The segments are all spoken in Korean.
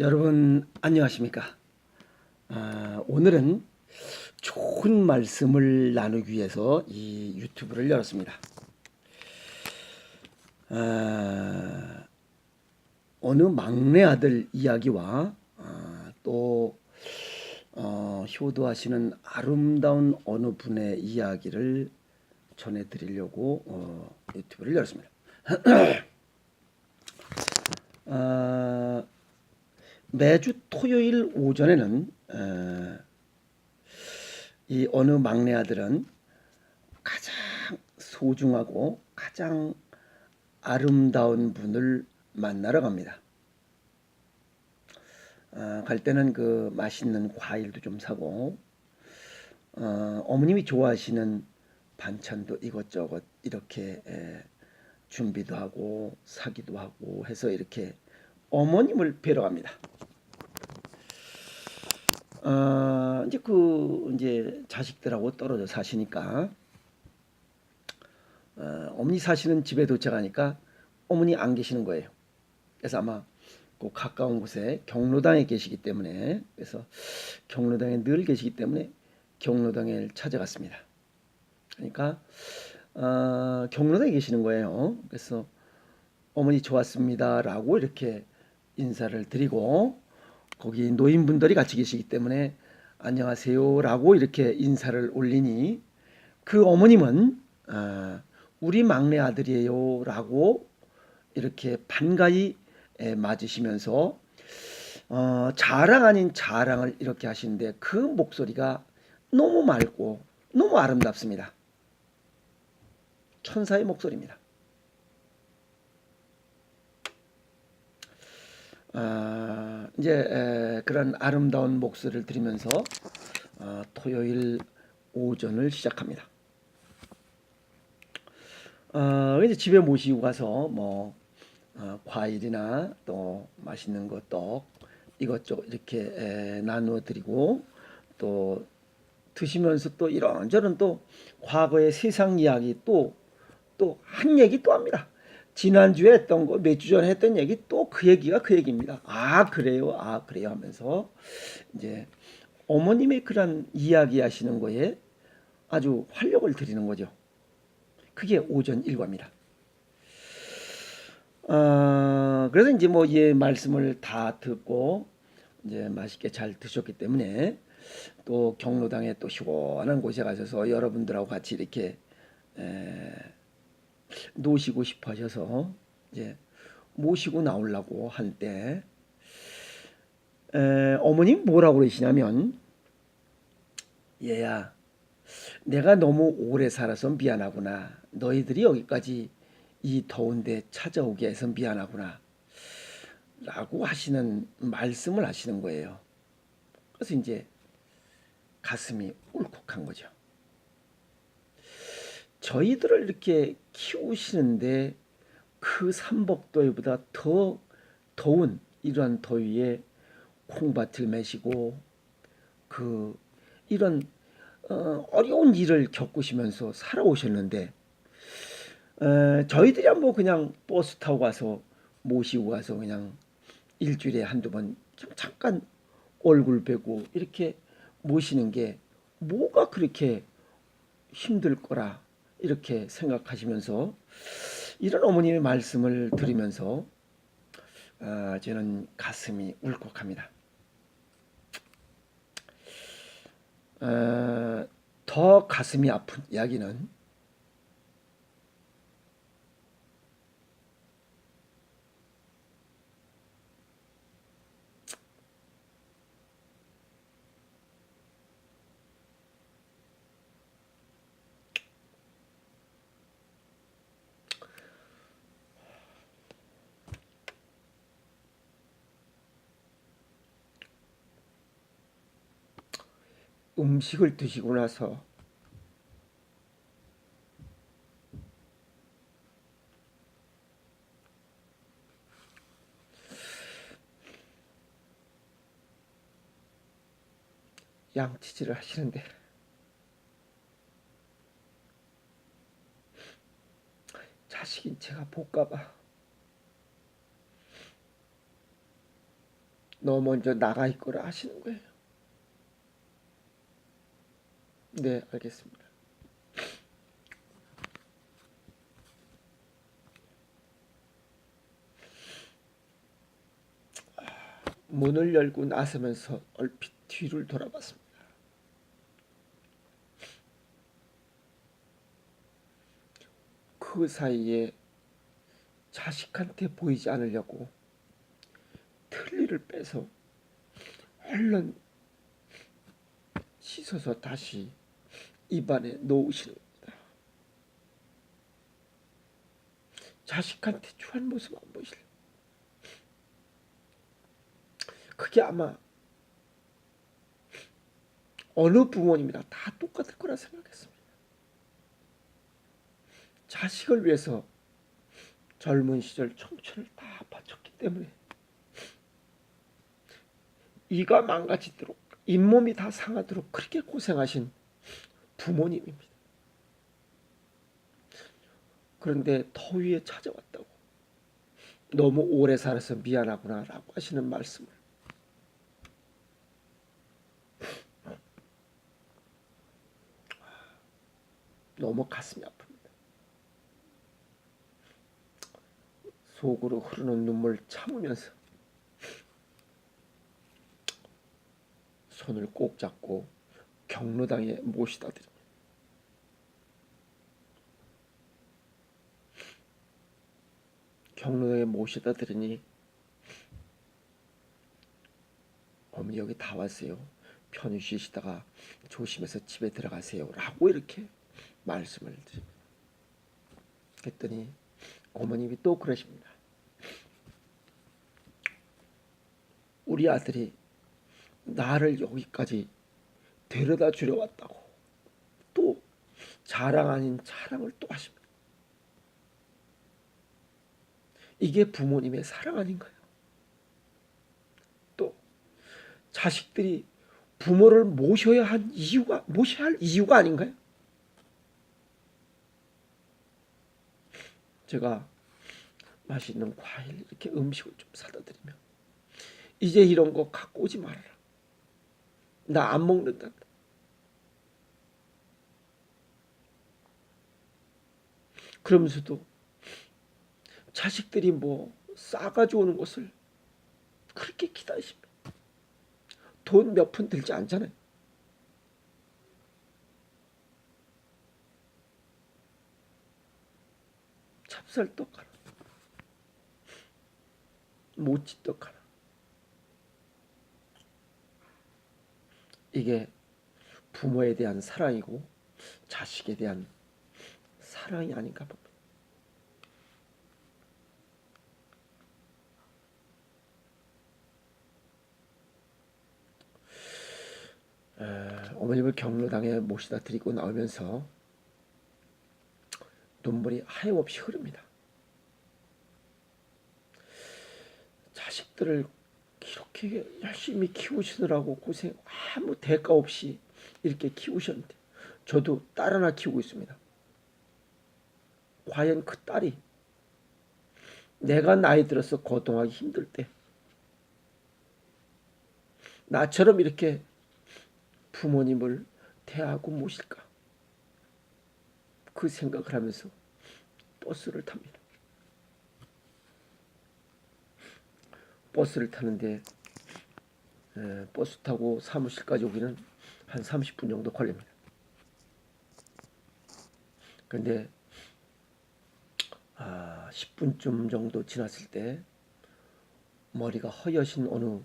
여러분 안녕하십니까? 아, 오늘은 좋은 말씀을 나누기 위해서 이 유튜브를 열었습니다. 아, 어느 막내 아들 이야기와 아, 또 어, 효도하시는 아름다운 어느 분의 이야기를 전해드리려고 어, 유튜브를 열었습니다. 아, 매주 토요일 오전에는 어, 이 어느 막내 아들은 가장 소중하고 가장 아름다운 분을 만나러 갑니다. 아, 갈 때는 그 맛있는 과일도 좀 사고 어, 어머님이 좋아하시는 반찬도 이것저것 이렇게 에, 준비도 하고 사기도 하고 해서 이렇게 어머님을 뵈러 갑니다. 어, 이제 그 이제 자식들하고 떨어져 사시니까 어, 어머니 사시는 집에 도착하니까 어머니 안 계시는 거예요. 그래서 아마 그 가까운 곳에 경로당에 계시기 때문에 그래서 경로당에 늘 계시기 때문에 경로당에 찾아갔습니다. 그러니까 어, 경로당에 계시는 거예요. 그래서 어머니 좋았습니다라고 이렇게 인사를 드리고 거기 노인분들이 같이 계시기 때문에 안녕하세요라고 이렇게 인사를 올리니 그 어머님은 아, 우리 막내 아들이에요라고 이렇게 반가이 에, 맞으시면서 어, 자랑 아닌 자랑을 이렇게 하시는데 그 목소리가 너무 맑고 너무 아름답습니다. 천사의 목소리입니다. 아, 이제 에, 그런 아름다운 목소리를 들으면서 어, 토요일 오전을 시작합니다. 어, 이제 집에 모시고 가서 뭐 어, 과일이나 또 맛있는 것, 떡 이것저것 이렇게 에, 나누어 드리고 또 드시면서 또 이런저런 또 과거의 세상 이야기 또 또 한 얘기 또 합니다. 지난주에 했던 거, 몇 주 전에 했던 얘기 또 그 얘기가 그 얘기입니다. 아, 그래요? 아, 그래요? 하면서 이제 어머님의 그런 이야기 하시는 거에 아주 활력을 드리는 거죠. 그게 오전 일과입니다. 어, 그래서 이제 뭐이 말씀을 다 듣고 이제 맛있게 잘 드셨기 때문에 또 경로당에 또 시원한 곳에 가셔서 여러분들하고 같이 이렇게 에, 노시고 싶어 하셔서 이제 모시고 나오려고 할 때 어머님 뭐라고 그러시냐면 얘야 내가 너무 오래 살아서 미안하구나. 너희들이 여기까지 이 더운데 찾아오게 해서 미안하구나. 라고 하시는 말씀을 하시는 거예요. 그래서 이제 가슴이 울컥한 거죠. 저희들을 이렇게 키우시는데 그 삼복더위보다 더 더운 이러한 더위에 콩밭을 매시고 그 이런 어, 어려운 일을 겪으시면서 살아오셨는데 에, 저희들이 뭐 그냥 버스 타고 가서 모시고 가서 그냥 일주일에 한두 번 잠깐 얼굴 뵈고 이렇게 모시는 게 뭐가 그렇게 힘들 거라 이렇게 생각하시면서 이런 어머님의 말씀을 들으면서 아, 저는 가슴이 울컥합니다. 아, 더 가슴이 아픈 이야기는 음식을 드시고 나서 양치질을 하시는데 자식인 제가 볼까봐 너 먼저 나가 있거라 하시는 거예요. 네, 알겠습니다. 문을 열고 나서면서 얼핏 뒤를 돌아봤습니다. 그 사이에 자식한테 보이지 않으려고 틀니를 빼서 얼른 씻어서 다시 입안에 놓으시는 겁니다. 자식한테 추한 모습 안 보이실래요? 그게 아마 어느 부모님이나 다 똑같을 거라 생각했습니다. 자식을 위해서 젊은 시절 청춘을 다 바쳤기 때문에 이가 망가지도록 잇몸이 다 상하도록 그렇게 고생하신 부모님입니다. 그런데 더위에 찾아왔다고 너무 오래 살아서 미안하구나라고 하시는 말씀을 너무 가슴이 아픕니다. 속으로 흐르는 눈물 참으면서 손을 꼭 잡고 경로당에 모시다 드립니다. 경로당에 모시다 드리니 어머니 여기 다 왔어요. 편히 쉬시다가 조심해서 집에 들어가세요 라고 이렇게 말씀을 드립니다. 그랬더니 어머님이 또 그러십니다. 우리 아들이 나를 여기까지 데려다 주려 왔다고 또 자랑 아닌 자랑을 또 하십니다. 이게 부모님의 사랑 아닌가요? 또 자식들이 부모를 모셔야 한 이유가 모셔야 할 이유가 아닌가요? 제가 맛있는 과일 이렇게 음식을 좀 사다 드리면 이제 이런 거 갖고 오지 말아라. 나 안 먹는다. 그러면서도 자식들이 뭐 싸가지고 오는 것을 그렇게 기다리십니다. 돈 몇 푼 들지 않잖아요. 찹쌀떡 하나, 모찌떡 하나. 이게 부모에 대한 사랑이고 자식에 대한 사랑이 아닌가 봅니다. 어머님을 경로당에 모시다 드리고 나오면서 눈물이 하염없이 흐릅니다. 자식들을 이렇게 열심히 키우시느라고 고생 아무 대가 없이 이렇게 키우셨는데 저도 딸 하나 키우고 있습니다. 과연 그 딸이 내가 나이 들어서 거동하기 힘들 때 나처럼 이렇게 부모님을 대하고 모실까? 그 생각을 하면서 버스를 탑니다. 버스를 타는데 에, 버스 타고 사무실까지 오기는 한 30분 정도 걸립니다. 근데 아, 10분쯤 정도 지났을 때 머리가 허여신 어느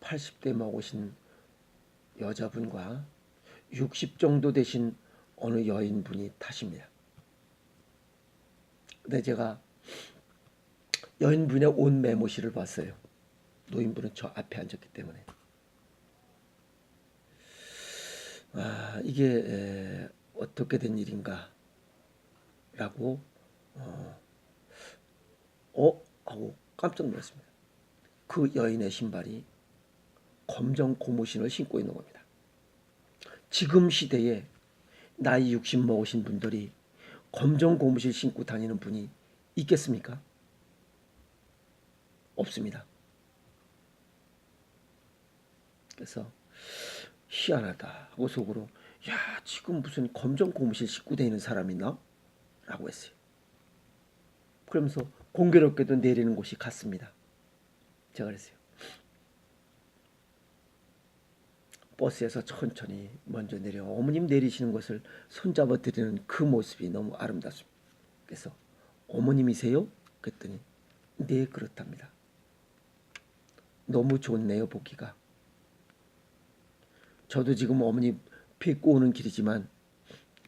80대 먹으신 여자분과 60 정도 되신 어느 여인분이 타십니다. 근데 제가 여인분의 옷 메모시를 봤어요. 노인분은 저 앞에 앉았기 때문에. 아, 이게 에, 어떻게 된 일인가? 라고, 어, 어? 하고 깜짝 놀랐습니다. 그 여인의 신발이 검정 고무신을 신고 있는 겁니다. 지금 시대에 나이 60 먹으신 분들이 검정 고무신 신고 다니는 분이 있겠습니까? 없습니다. 그래서 희한하다 하고 속으로 야 지금 무슨 검정 고무실 식구 되는 사람이 있나? 라고 했어요. 그러면서 공교롭게도 내리는 곳이 같습니다. 제가 그랬어요. 버스에서 천천히 먼저 내려 어머님 내리시는 것을 손잡아 드리는 그 모습이 너무 아름답습니다. 그래서 어머님이세요? 그랬더니 네 그렇답니다. 너무 좋네요 보기가. 저도 지금 어머니 뵙고 오는 길이지만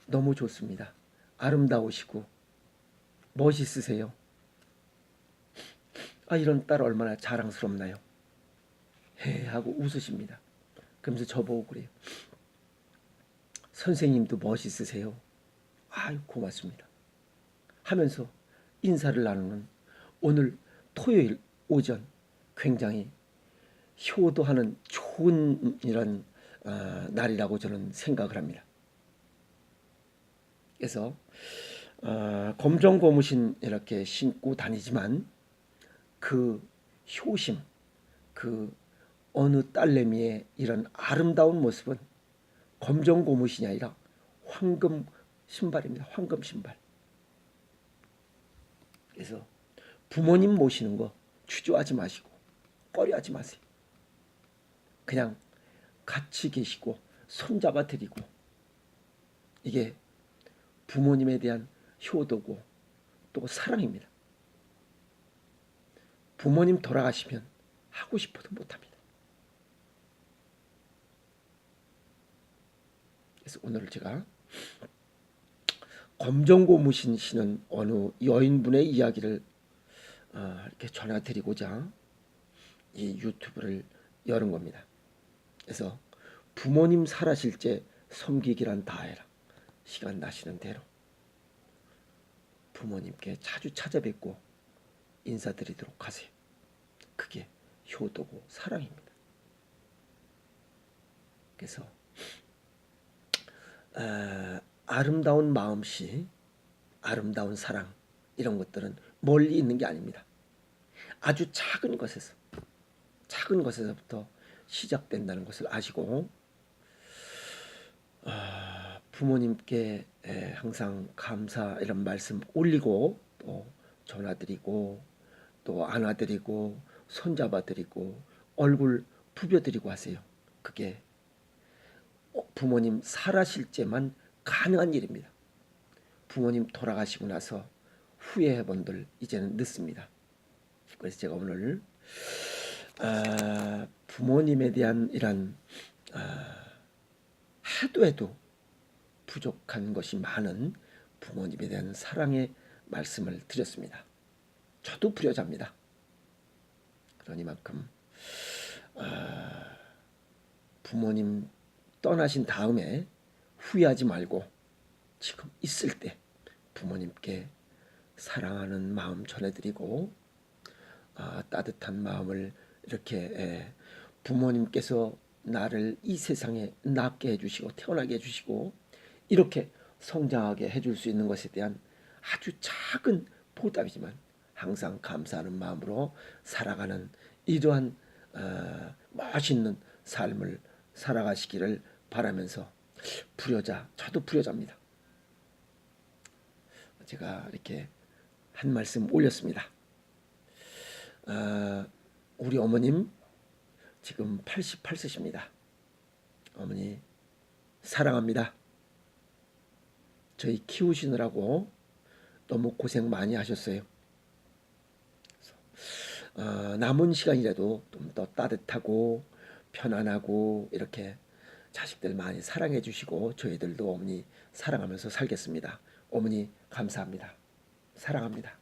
너무 좋습니다. 아름다우시고 멋있으세요. 아 이런 딸 얼마나 자랑스럽나요? 해 하고 웃으십니다. 그러면서 저보고 그래요. 선생님도 멋있으세요. 아유 고맙습니다. 하면서 인사를 나누는 오늘 토요일 오전 굉장히 효도하는 좋은 이런 어, 날이라고 저는 생각을 합니다. 그래서 어, 검정 고무신 이렇게 신고 다니지만 그 효심, 그 어느 딸내미의 이런 아름다운 모습은 검정 고무신이 아니라 황금 신발입니다. 황금 신발. 그래서 부모님 모시는 거 주저하지 마시고 꺼려하지 마세요. 그냥 같이 계시고 손잡아 드리고 이게 부모님에 대한 효도고 또 사랑입니다. 부모님 돌아가시면 하고 싶어도 못합니다. 그래서 오늘 제가 검정고무신 씨는 어느 여인분의 이야기를 어, 이렇게 전해드리고자 이 유튜브를 열은 겁니다. 그래서 부모님 살아실 때 섬기기란 다해라. 시간 나시는 대로 부모님께 자주 찾아뵙고 인사드리도록 하세요. 그게 효도고 사랑입니다. 그래서 어, 아름다운 마음씨, 아름다운 사랑 이런 것들은 멀리 있는 게 아닙니다. 아주 작은 것에서 작은 것에서부터 시작된다는 것을 아시고 아, 부모님께 에, 항상 감사 이런 말씀 올리고 또 전화드리고 또 안아드리고 손잡아드리고 얼굴 부벼드리고 하세요. 그게 어, 부모님 살아실 때만 가능한 일입니다. 부모님 돌아가시고 나서 후회해 본들 이제는 늦습니다. 그래서 제가 오늘 아, 부모님에 대한 이런 아, 해도 해도 부족한 것이 많은 부모님에 대한 사랑의 말씀을 드렸습니다. 저도 불효자입니다. 그러니만큼 아, 부모님 떠나신 다음에 후회하지 말고 지금 있을 때 부모님께 사랑하는 마음 전해드리고 아, 따뜻한 마음을 이렇게 에, 부모님께서 나를 이 세상에 낳게 해주시고 태어나게 해주시고 이렇게 성장하게 해줄 수 있는 것에 대한 아주 작은 보답이지만 항상 감사하는 마음으로 살아가는 이러한 어, 멋있는 삶을 살아가시기를 바라면서 불효자 저도 불효자입니다. 제가 이렇게 한 말씀 올렸습니다. 어, 우리 어머님 지금 88세십니다. 어머니 사랑합니다. 저희 키우시느라고 너무 고생 많이 하셨어요. 어, 남은 시간이라도 좀 더 따뜻하고 편안하고 이렇게 자식들 많이 사랑해 주시고 저희들도 어머니 사랑하면서 살겠습니다. 어머니 감사합니다. 사랑합니다.